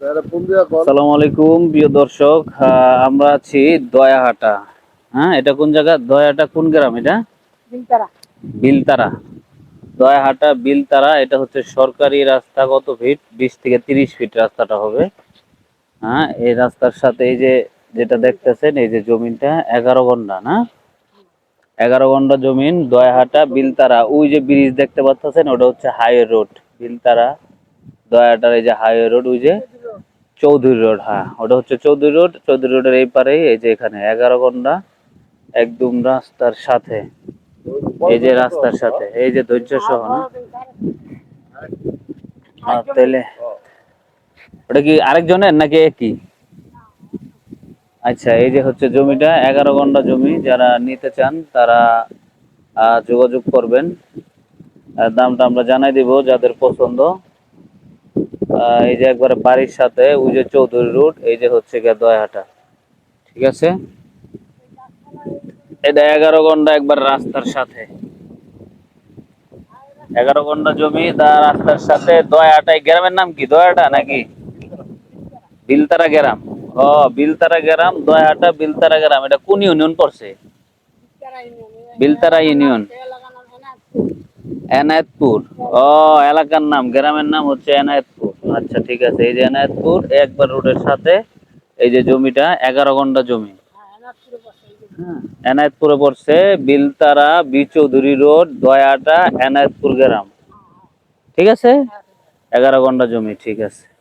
আসসালামু আলাইকুম প্রিয় দর্শক। আহ, আমরা আছি দয়াহাটা। হ্যাঁ এটা কোন জায়গা? দয়াহাটা কোন গ্রাম এটা? বিলতারা। বিলতারা। দয়াহাটা বিলতারা এটা হচ্ছে সরকারি রাস্তা কত ফিট বিশ থেকে তিরিশ ফিট রাস্তাটা হবে। হ্যাঁ এই রাস্তার সাথে এই যে যেটা দেখতেছেন এই যে জমিনটা এগারো ঘণ্টা না? এগারো ঘণ্টা জমিন দয়াহাটা বিলতারা। ওই যে ব্রিজ দেখতে পাচ্ছেন ওটা হচ্ছে হাইওয়ে রোড বিলতারা দয়াহাটার এই যে হাইওয়ে রোড ওই যে চৌধুরী রোড হ্যাঁ ওটা হচ্ছে চৌধুরী রোড। চৌধুরী রোডের এই পারেই এই যে এখানে, এগারো ঘণ্টা একদম রাস্তার সাথে। এই যে রাস্তার সাথে, এই যে ধৈর্য সহ, না? তাহলে, ওটা কি আরেকজনের নাকি একই? আচ্ছা এই যে হচ্ছে জমিটা, এগারো ঘণ্টা জমি, যারা নিতে চান তারা যোগাযোগ করবেন। দামটা আমরা জানাই দিব যাদের পছন্দ। এই যে একবারে বাড়ির সাথে, ওই যে চৌধুরী রোড, এই যে হচ্ছে গিয়ে দয়াহাটা। ঠিক আছে? এটা এগারো ঘণ্টা একবার রাস্তার সাথে। এগারো ঘণ্টা জমি দা রাস্তার সাথে দয়াটাই গ্রামের নাম কি? দয়াটা নাকি? বিলতারা গ্রাম। ও, বিলতারা গ্রাম দয়াটা বিলতারা গ্রাম। এটা কোন ইউনিয়ন পড়ছে? বিলতারা ইউনিয়ন। এনায়েতপুর। ও, এলাকার নাম, গ্রামের নাম হচ্ছে এনায়েতপুর। আচ্ছা ঠিক আছে। এই যে এনায়তপুর, একবার রোডের সাথে এই যে জমিটা, এগারো ঘণ্টা জমি। এনায়তপুরে এনায়েতপুরে পড়ছে বিলতারা বি চৌধুরী রোড, দয়াটা এনায়তপুর গ্রাম। ঠিক আছে? এগারো ঘণ্টা জমি, ঠিক আছে।